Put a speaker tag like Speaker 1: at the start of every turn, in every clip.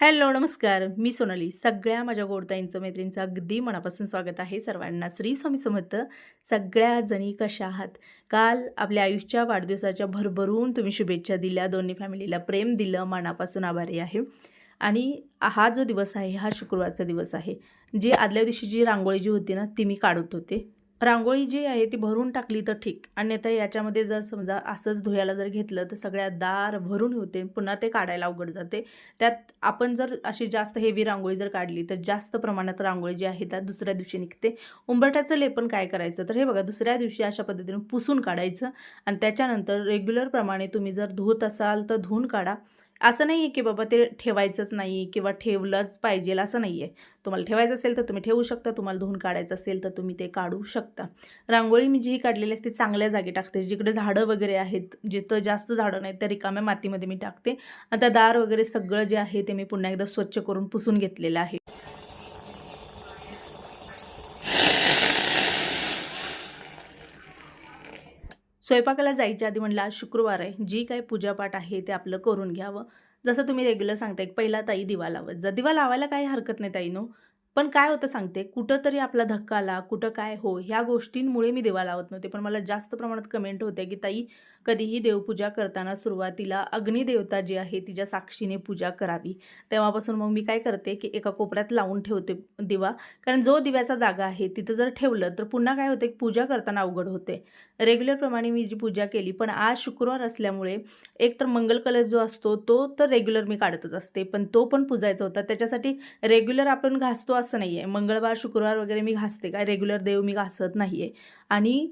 Speaker 1: Hello नमस्कार. मी सोनाली. सगळ्या माझ्या गोडताईंचं मैत्रिणींचं अगदी मनापासून स्वागत आहे सर्वांना. श्री स्वामी समर्थ सगळ्या जणी कशा आहात? काल आपल्या आयुष्याच्या वाढदिवसाच्या भरभरून तुम्ही शुभेच्छा दिल्या दोन्ही फॅमिलीला प्रेम दिलं मनापासून आभारी आहे. आणि हा जो दिवस आहे हा शुक्रवारचा दिवस आहे. जी आदल्या दिवशी जी रांगोळी जी होती ना ती मी काढत होते. रांगोळी जी आहे ती भरून टाकली तर ठीक. अन्यथा याच्यामध्ये जर समजा असंच धुयाला जर घेतलं तर सगळ्या दार भरून होते. पुन्हा ते काढायला अवघड जाते. त्यात आपण जर अशी जास्त हेवी रांगोळी जर काढली तर जास्त प्रमाणात रांगोळी जी आहे त्या दुसऱ्या दिवशी निघते. उंबरठ्याचं लेपन काय करायचं? तर हे बघा दुसऱ्या दिवशी अशा पद्धतीने पुसून काढायचं आणि त्याच्यानंतर रेग्युलरप्रमाणे तुम्ही जर धुवत असाल तर धुवून काढा. असं नाही आहे की बाबा ते ठेवायचंच नाही किंवा ठेवलंच पाहिजे असं नाही आहे तुम्हाला ठेवायचं असेल तर तुम्ही ठेवू शकता तुम्हाला धुवून काढायचं असेल तर तुम्ही ते काढू शकता. रांगोळी मी जी काढलेली असते चांगल्या जागी टाकते. जिकडे झाडं वगैरे आहेत जिथं जास्त झाडं नाहीत त्या रिकाम्या मातीमध्ये मी टाकते. आता दार वगैरे सगळं जे आहे ते मी पुन्हा एकदा स्वच्छ करून पुसून घेतलेलं आहे. स्वयंपाकाला जायच्या आधी म्हणला आज शुक्रवार आहे. जी काय पूजापाठ आहे ते आपलं करून घ्यावं. जसं तुम्ही रेग्युलर सांगताय पहिला ताई दिवा लावत. जा दिवा लावायला काही हरकत नाही ताईनो पण काय होतं सांगते कुठं तरी आपला धक्का आला कुठं काय हो ह्या गोष्टींमुळे मी दिवा लावत नव्हते. पण मला जास्त प्रमाणात कमेंट होते की ताई कधीही देवपूजा करताना सुरुवातीला अग्निदेवता जी आहे तिच्या साक्षीने पूजा करावी. तेव्हापासून मग मी काय करते की एका कोपऱ्यात लावून ठेवते दिवा. कारण जो दिव्याचा जागा आहे तिथं जर ठेवलं तर पुन्हा काय होते पूजा करताना अवघड होते. रेग्युलरप्रमाणे मी जी पूजा केली पण आज शुक्रवार असल्यामुळे एक तर मंगल कलश जो असतो तो तर रेग्युलर मी काढतच असते. पण तो पण पूजायचा होता. त्याच्यासाठी रेग्युलर आपण घासतो असं नाही आहे मंगळवार शुक्रवार वगैरे मी घासते. काय रेग्युलर देव मी घासत नाही आहे आणि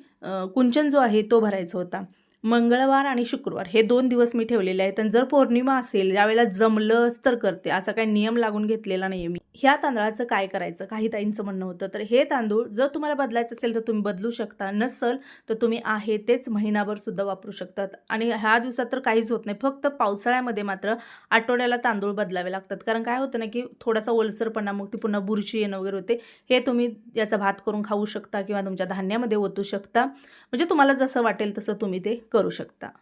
Speaker 1: कुंचन जो आहे तो भरायचा होता. मंगळवार आणि शुक्रवार हे दोन दिवस मी ठेवलेले आहेत. आणि जर पौर्णिमा असेल ज्यावेळेला जमलंच तर करते. असा काही नियम लागून घेतलेला नाही आहे मी. ह्या तांदळाचं काय करायचं? काही ताईंचं म्हणणं होतं. तर हे तांदूळ जर तुम्हाला बदलायचं असेल तर तुम्ही बदलू शकता. नसल तर तुम्ही आहे तेच महिनाभर सुद्धा वापरू शकतात. आणि ह्या दिवसात तर काहीच होत नाही. फक्त पावसाळ्यामध्ये मात्र आठवड्याला तांदूळ बदलावे लागतात. कारण काय होतं ना की थोडासा ओलसरपणा मग ती पुन्हा बुरशी येणं वगैरे होते. हे तुम्ही याचा भात करून खाऊ शकता किंवा तुमच्या धान्यामध्ये ओतू शकता. म्हणजे तुम्हाला जसं वाटेल तसं तुम्ही ते करू करू शकता.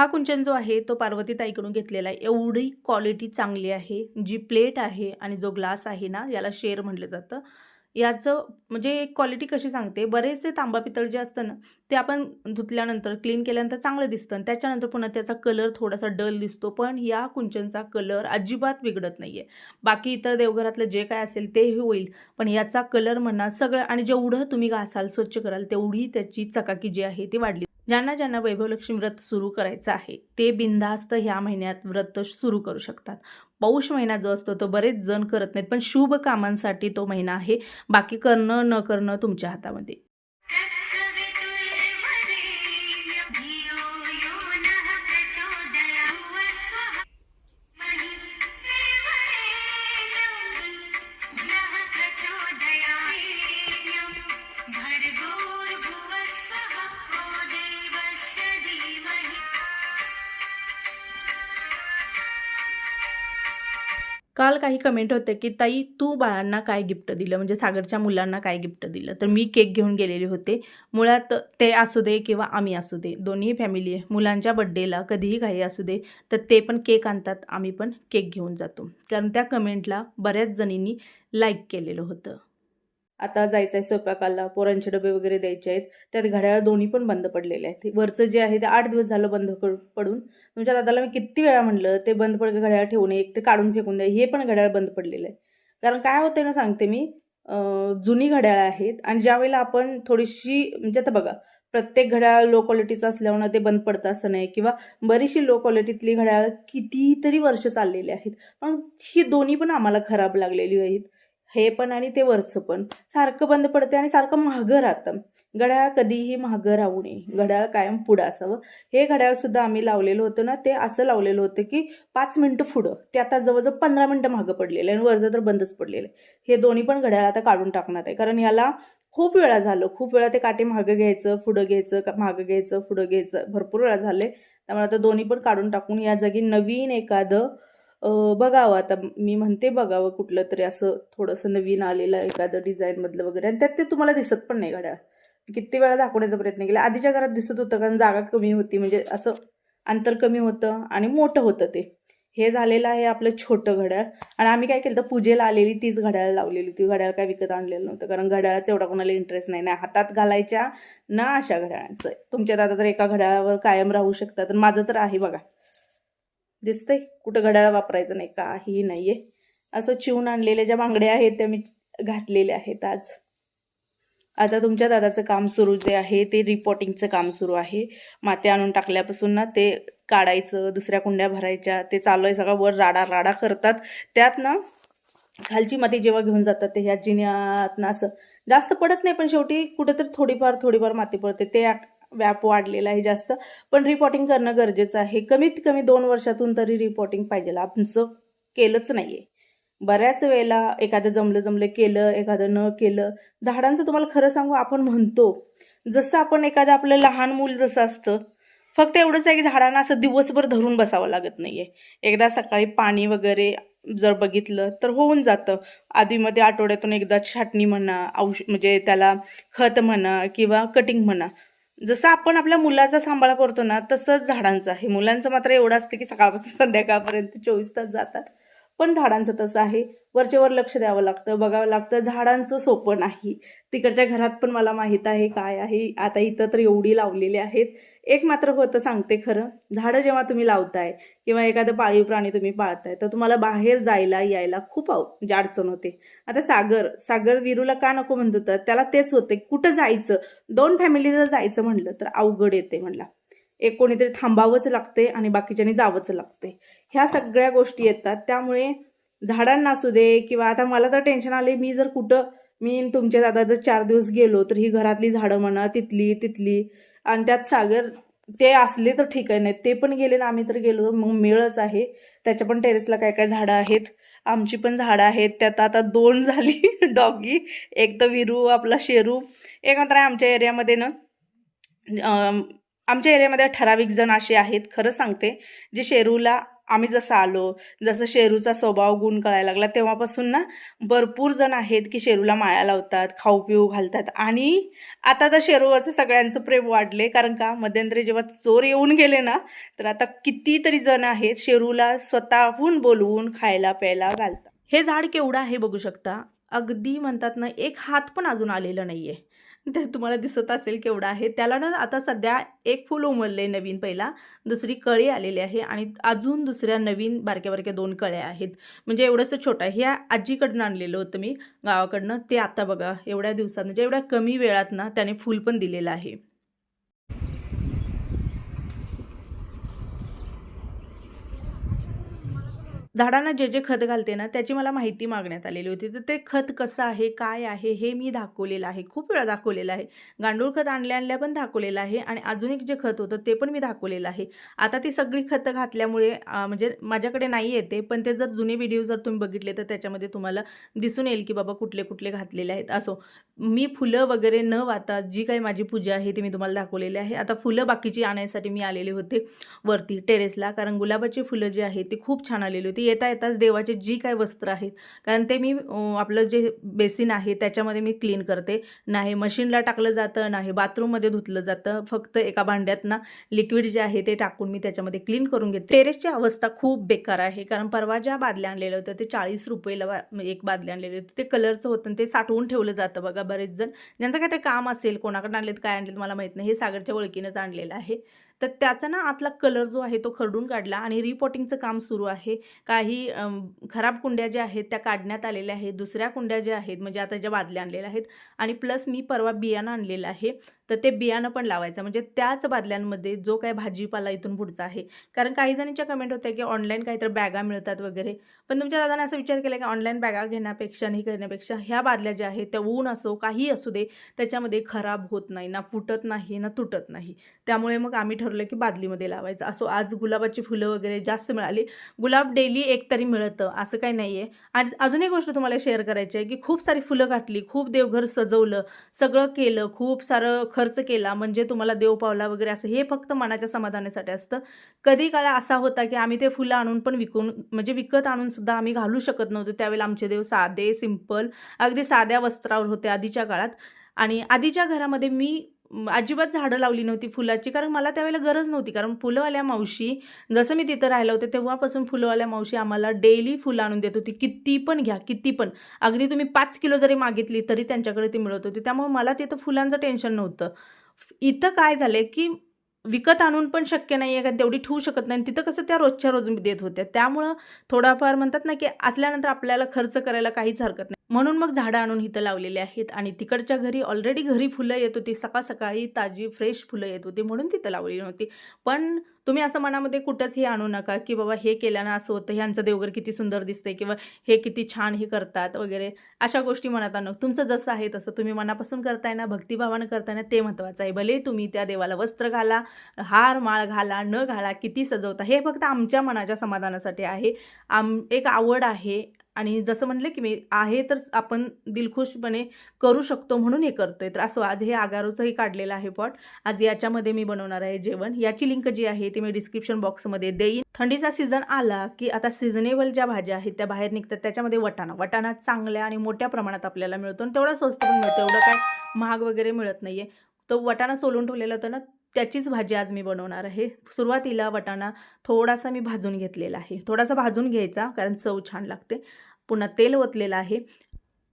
Speaker 1: हा कुंचन जो आहे तो पार्वतीताईकडून घेतलेला आहे. एवढी क्वालिटी चांगली आहे जी प्लेट आहे आणि जो ग्लास आहे ना याला शेअर म्हटलं जातं. याचं म्हणजे क्वालिटी कशी सांगते? बरेचसे तांबा पितळ जे असतं ना ते आपण धुतल्यानंतर क्लीन केल्यानंतर चांगलं दिसतं आणि त्याच्यानंतर पुन्हा त्याचा कलर थोडासा डल दिसतो. पण या कुंचनचा कलर अजिबात बिघडत नाही आहे बाकी इतर देवघरातलं जे काय असेल तेही होईल पण याचा कलर म्हणा सगळं आणि जेवढं तुम्ही घासाल स्वच्छ कराल तेवढी त्याची चकाकी जी आहे ती वाढली. ज्यांना ज्यांना वैभवलक्ष्मी व्रत सुरू करायचं आहे ते बिनधास्त ह्या महिन्यात व्रत सुरू करू शकतात. पौष महिना जो असतो तो बरेच जण करत नाहीत पण शुभ कामांसाठी तो महिना आहे. बाकी करणं न करणं तुमच्या हातामध्ये. काल काही कमेंट होते की ताई तू बाळांना काय गिफ्ट दिलं? म्हणजे सागरच्या मुलांना काय गिफ्ट दिलं? तर मी केक घेऊन गेलेले होते. मुळात ते असू दे किंवा आम्ही असू दे दोन्ही फॅमिली मुलांच्या बड्डेला कधीही काही असू दे तर ते पण केक आणतात आम्ही पण केक घेऊन जातो. कारण त्या कमेंटला बऱ्याच जणींनी लाईक केलेलं होतं. आता जायचं आहे स्वयंपाकाला पोरांचे डबे वगैरे द्यायचे आहेत. त्यात घड्याळ दोन्ही पण बंद पडलेले आहेत. वरचं जे आहे ते आठ दिवस झालं बंद पडून. तुमच्या दादाला मी किती वेळा म्हणलं ते बंद पड घड्याळ ठेवू नये एक ते काढून फेकून द्या हे पण घड्याळ बंद पडलेलं आहे. कारण काय होतंय ना सांगते मी जुनी घड्याळ आहेत आणि ज्यावेळेला आपण थोडीशी म्हणजे आता बघा प्रत्येक घड्याळ लो क्वालिटीचं असल्यामुळे ते बंद पडतं असं नाही. किंवा बरीचशी लो क्वालिटीतली घड्याळ कितीतरी वर्ष चाललेली आहेत. पण ही दोन्ही पण आम्हाला खराब लागलेली आहेत. हे पण आणि ते वरचं पण. सारखं बंद पडते आणि सारखं महागं राहतं. घड्याळ कधीही महागं राहू नये. घड्याळ कायम पुढं असावं. हे घड्याळसुद्धा आम्ही लावलेलं होतं ना ते असं लावलेलं होतं की पाच मिनटं पुढं. ते आता जवळजवळ पंधरा मिनटं मागं पडलेलं आहे आणि वरचं तर बंदच पडलेलं आहे. हे दोन्ही पण घड्याळ आता काढून टाकणार आहे. कारण याला खूप वेळा झालं. खूप वेळा ते काटे मागं घ्यायचं पुढं घ्यायचं का मागं घ्यायचं पुढं घ्यायचं. भरपूर वेळा झाले. त्यामुळे आता दोन्ही पण काढून टाकून या जागी नवीन एखादं बघावं. आता मी म्हणते बघावं कुठलं तरी असं थोडंसं नवीन आलेलं एखादं डिझाईनमधलं वगैरे. आणि त्यात ते तुम्हाला दिसत पण नाही घड्याळ. किती वेळा दाखवण्याचा प्रयत्न केला. आधीच्या घरात दिसत होतं कारण जागा कमी होती. म्हणजे असं अंतर कमी होतं आणि मोठं होतं ते. हे झालेलं आहे आपलं छोटं घड्याळ. आणि आम्ही काय केलं तर पूजेला आलेली तीच घड्याळ लावलेली होती. घड्याळ काय विकत आणलेलं नव्हतं. कारण घड्याळाचा एवढा कोणाला इंटरेस्ट नाही. ना हातात घालायच्या ना अशा घड्याळांचं. तुमच्यात आता तर एका घड्याळावर कायम राहू शकतात. तर माझं तर आहे बघा. दिसतंय. कुठं घड्याळ वापरायचं नाही काही नाही आहे असं चिवून आणलेल्या ज्या बांगड्या आहेत त्या मी घातलेल्या आहेत आज. आता तुमच्या दादाचं काम सुरू जे आहे ते रिपोर्टिंगचं काम सुरू आहे. माती आणून टाकल्यापासून ना ते काढायचं दुसऱ्या कुंड्या भरायच्या ते चालू आहे सगळं वर राडा राडा करतात. त्यात ना खालची माती जेव्हा घेऊन जातात ते ह्या जिन्यात ना असं जास्त पडत नाही पण शेवटी कुठेतरी थोडीफार थोडीफार माती पडते. ते व्याप वाढलेला आहे जास्त. पण रिपोर्टिंग करणं गरजेचं आहे. कमीत कमी दोन वर्षातून तरी रिपोर्टिंग पाहिजे. आमचं केलंच नाही आहे बऱ्याच वेळेला एखादं जमलं जमलं केलं एखादं न केलं. झाडांचं तुम्हाला खरं सांगू आपण म्हणतो जसं आपण एखादं आपलं लहान मूल जसं असतं फक्त एवढंच आहे की झाडांना असं दिवसभर धरून बसावं लागत नाहीये. एकदा सकाळी पाणी वगैरे जर बघितलं तर होऊन जातं. आधीमध्ये आठवड्यातून एकदा छाटणी म्हणा औष म्हणजे त्याला खत म्हणा किंवा कटिंग म्हणा. जसं आपण आपल्या मुलाचा सांभाळ करतो ना तसंच झाडांचा हे मुलांचं मात्र एवढं असतं की सकाळपासून संध्याकाळपर्यंत चोवीस तास जातात. पण झाडांचं तसं आहे. वरचेवर लक्ष द्यावं लागतं बघावं लागतं. झाडांचं सोपं नाही. तिकडच्या घरात पण मला माहीत आहे काय आहे. आता इथं तर एवढी लावलेली आहेत. एक मात्र होतं सांगते खरं. झाडं जेव्हा तुम्ही लावताय किंवा एखादं पाळीव प्राणी तुम्ही पाळताय तर तुम्हाला बाहेर जायला यायला खूप आव म्हणजे अडचण होते. आता सागर सागर विरूला का नको म्हणत होतं? त्याला तेच होते. कुठं जायचं? दोन फॅमिली जर जायचं म्हणलं तर अवघड येते म्हणला. एक कोणीतरी थांबावंच लागते आणि बाकीच्यांनी जावंच लागते. ह्या सगळ्या गोष्टी येतात. त्यामुळे झाडांना असू दे किंवा आता मला तर टेन्शन आले मी जर कुठं मी तुमच्या दादा जर चार दिवस गेलो तर ही घरातली झाडं म्हणा तिथली तिथली. आणि त्यात सागर ते असले तर ठीक आहे नाही ते पण गेले ना आम्ही तर गेलो मग मेळच आहे. त्याच्या पण टेरेसला काय काय झाडं आहेत? आमची पण झाडं आहेत. त्यात आता दोन झाली डॉगी. एक तर विरू आपला शेरू. एक मात्र आहे आमच्या एरियामध्ये ना आमच्या एरियामध्ये ठराविक जण असे आहेत खरं सांगते. जे शेरूला आम्ही जसं आलो जसं शेरूचा स्वभाव गुण कळायला लागला तेव्हापासून ना भरपूर जण आहेत की शेरूला माया लावतात खाऊ पिऊ घालतात. आणि आता तर शेरूवरचं सगळ्यांचं प्रेम वाढले कारण का मध्यंतरी जेव्हा चोर येऊन गेले ना तर आता कितीतरी जण आहेत शेरूला स्वतःहून बोलवून खायला प्यायला घालतात. हे झाड केवढं आहे बघू शकता? अगदी म्हणतात ना एक हात पण अजून आलेलं आहे ते तुम्हाला दिसत असेल केवढं आहे. त्याला ना आता सध्या एक फूल उमलले नवीन पहिला. दुसरी कळी आलेली आहे आणि अजून दुसऱ्या नवीन बारक्या बारक्या दोन कळ्या आहेत. म्हणजे एवढंसं छोटं आहे. ह्या आजीकडनं आणलेलं होतं मी गावाकडनं. ते आता बघा एवढ्या दिवसात म्हणजे एवढ्या कमी वेळात ना त्याने फूल पण दिलेलं आहे. झाडांना जे जे खत घालते ना त्याची मला माहिती मागण्यात आलेली होती. तर ते खत कसं आहे काय आहे हे मी दाखवलेलं आहे. खूप वेळा दाखवलेलं आहे. गांडूळ खत आणल्या आणल्या पण दाखवलेलं आहे आणि अजून एक जे खत होतं ते पण मी दाखवलेलं आहे. आता ती सगळी खतं घातल्यामुळे म्हणजे माझ्याकडे नाही येते पण ते जर जुने व्हिडिओ जर तुम्ही बघितले तर त्याच्यामध्ये तुम्हाला दिसून येईल की बाबा कुठले कुठले घातलेले आहेत. असो मी फुलं वगैरे न वाता जी काही माझी पूजा आहे ती मी तुम्हाला दाखवलेली आहे. आता फुलं बाकीची आणायसाठी मी आलेले होते वरती टेरेसला. कारण गुलाबाची फुलं जी आहेत ती खूप छान आलेली होती. येता येताच देवाचे जी काय वस्त्र आहेत कारण ते मी आपलं जे बेसिन आहे त्याच्यामध्ये मी क्लीन करते. नाही मशीनला टाकलं जातं नाही बाथरूममध्ये धुतलं जातं. फक्त एका भांड्यात ना लिक्विड जे आहे ते टाकून मी त्याच्यामध्ये क्लीन करून घेते. टेरेसची अवस्था खूप बेकार आहे. कारण परवा ज्या बादल्या आणलेल्या होत्या ते चाळीस रुपयेला एक बादली आणलेली होती. ते कलरचं होतं ते साठवून ठेवलं जातं बघा. बरेच जण ज्यांचं काहीतरी काम असेल कोणाकडे आणलेत काय आणलेत मला माहीत नाही. हे सागरच्या ओळखीनंच आणलेलं आहे. तर त्याचा ना आतला कलर जो आहे तो खरडून काढला आणि रिपोर्टिंगचं काम सुरू आहे. काही खराब कुंड्या ज्या आहेत त्या काढण्यात आलेल्या आहेत. दुसऱ्या कुंड्या ज्या आहेत म्हणजे आता ज्या बादल्या आणलेल्या आहेत आणि प्लस मी परवा बियाणं आणलेलं आहे. तर ते बियाणं पण लावायचं. म्हणजे त्याच बादल्यांमध्ये जो काय भाजीपाला इथून पुढचा आहे. कारण काही जणींच्या कमेंट होत्या की ऑनलाईन काहीतरी बॅगा मिळतात वगैरे. पण तुमच्या दादाने असा विचार केला की ऑनलाईन बॅगा घेण्यापेक्षा नाही करण्यापेक्षा ह्या बादल्या ज्या आहेत त्या ऊन असो काही असू दे त्याच्यामध्ये खराब होत नाही ना फुटत नाही ना तुटत नाही. त्यामुळे मग आम्ही ठरवलं की बादलीमध्ये लावायचं. असो आज गुलाबाची फुलं वगैरे जास्त मिळाली. गुलाब डेली एक तरी मिळतं असं काही नाही आहे आणि अजून एक गोष्ट तुम्हाला शेअर करायची आहे की खूप सारी फुलं घातली खूप देवघर सजवलं सगळं केलं खूप सारं खर्च केला म्हणजे तुम्हाला देव पावला वगैरे असं हे फक्त मनाच्या समाधानासाठी असतं. कधी काळा असा होता की आम्ही ते फुलं आणून पण विकून म्हणजे विकत आणून सुद्धा आम्ही घालू शकत नव्हतो. त्यावेळेला आमचे देव साधे सिंपल अगदी साध्या वस्त्रावर होते आधीच्या काळात. आणि आधीच्या घरामध्ये मी अजिबात झाडं लावली नव्हती फुलाची कारण मला त्यावेळेला गरज नव्हती. कारण फुलंवाल्या मावशी जसं मी तिथं राहिलं होते तेव्हापासून फुलंवाल्या मावशी आम्हाला डेली फुलं आणून देत होती. किती पण घ्या किती पण. अगदी तुम्ही पाच किलो जरी मागितली तरी त्यांच्याकडे ती मिळत होती. त्यामुळे मला तिथं फुलांचं टेन्शन नव्हतं. इथं काय झालं की विकत आणून पण शक्य नाही आहे कारण तेवढी ठेवू शकत नाही. तिथं कसं त्या रोजच्या रोज देत होत्या. त्यामुळं थोडाफार म्हणतात ना की असल्यानंतर आपल्याला खर्च करायला काहीच हरकत नाही. म्हणून मग झाडं आणून इथं लावलेली आहेत. आणि तिकडच्या घरी ऑलरेडी घरी फुलं येत होती. सकाळ सकाळी ताजी फ्रेश फुलं येत होती म्हणून तिथं लावलेली नव्हती. पण तुम्ही असं मनामध्ये कुठंच हे आणू नका की बाबा हे केल्यानं असं होतं ह्यांचं देवघर किती सुंदर दिसतंय किंवा हे किती छान हे करतात वगैरे अशा गोष्टी मनात आणू. तुमचं जसं आहे तसं तुम्ही मनापासून करताय ना भक्तिभावानं करताय ना ते महत्त्वाचं आहे. भले तुम्ही त्या देवाला वस्त्र घाला हार माळ घाला न घाला किती सजवता हे फक्त आमच्या मनाच्या समाधानासाठी आहे. आम एक आवड आहे आणि जसं म्हणलं की मी आहे तर आपण दिलखुशपणे करू शकतो म्हणून हे करतोय. तर असं आज हे आगारोचंही काढलेलं आहे पॉट. आज याच्यामध्ये मी बनवणार आहे जेवण. याची लिंक जी आहे ती मी डिस्क्रिप्शन बॉक्समध्ये देईन. थंडीचा सीझन आला की आता सिझनेबल ज्या भाज्या आहेत त्या बाहेर निघतात. त्याच्यामध्ये वटाणा. वटाणा चांगल्या आणि मोठ्या प्रमाणात आपल्याला मिळतो आणि तेवढा स्वस्त पण मिळतो. एवढं काय महाग वगैरे मिळत नाही आहे तो वटाणा सोलून ठेवलेला होता ना त्याचीच भाजी आज मी बनवणार आहे. सुरुवातीला वटाणा थोडासा मी भाजून घेतलेला आहे. थोडासा भाजून घ्यायचा कारण चव छान लागते. पुन्हा तेल ओतलेलं आहे.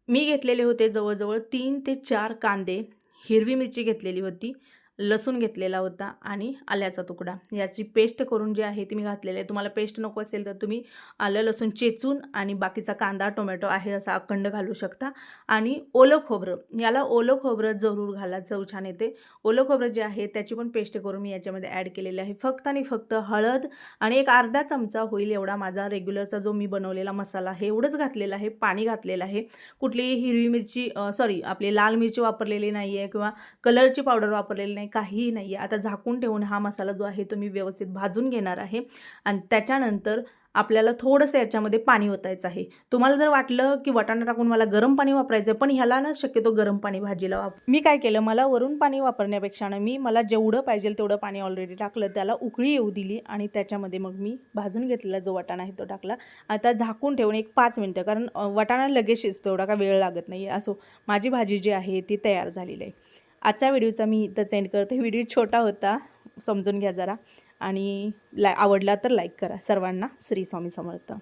Speaker 1: मी घेतलेले होते जवळजवळ तीन ते चार कांदे. हिरवी मिरची घेतलेली होती. लसूण घेतलेला होता आणि आल्याचा तुकडा. याची पेस्ट करून जी आहे ती मी घातलेली आहे. तुम्हाला पेस्ट नको असेल तर तुम्ही आलं लसूण चेचून आणि बाकीचा कांदा टोमॅटो आहे असा अखंड घालू शकता. आणि ओलं खोबरं याला ओलं खोबरं जरूर घाला. चव छान येते. ओलं खोबरं जे आहे त्याची पण पेस्ट करून मी याच्यामध्ये ॲड केलेली आहे. फक्त आणि फक्त हळद आणि एक अर्धा चमचा होईल एवढा माझा रेग्युलरचा जो मी बनवलेला मसाला आहे. एवढंच घातलेला आहे. पाणी घातलेलं आहे. कुठलीही हिरवी मिरची सॉरी आपली लाल मिरची वापरलेली नाही आहे किंवा कलरची पावडर वापरलेली नाही. काहीही नाही आहे आता झाकून ठेवून हा मसाला जो आहे तो मी व्यवस्थित भाजून घेणार आहे. आणि त्याच्यानंतर आपल्याला थोडंसं याच्यामध्ये पाणी ओतायचं आहे. तुम्हाला जर वाटलं की वाटाणा टाकून मला गरम पाणी वापरायचं आहे पण ह्याला ना शक्यतो गरम पाणी भाजीला वाप मी काय केलं मला वरून पाणी वापरण्यापेक्षा ना मी मला जेवढं पाहिजे तेवढं पाणी ऑलरेडी टाकलं त्याला उकळी येऊ दिली आणि त्याच्यामध्ये मग मी भाजून घेतलेला जो वाटाणा आहे तो टाकला. आता झाकून ठेवून एक पाच मिनटं कारण वटाणा लगेच शिजतो एवढा का वेळ लागत नाही असो माझी भाजी जी आहे ती तयार झालेली आहे. आजच्या व्हिडिओचा मी इथंच एंड करते. व्हिडिओ छोटा होता समजून घ्या जरा. आणि ला आवडला तर लाईक करा. सर्वांना श्री स्वामी समर्थ.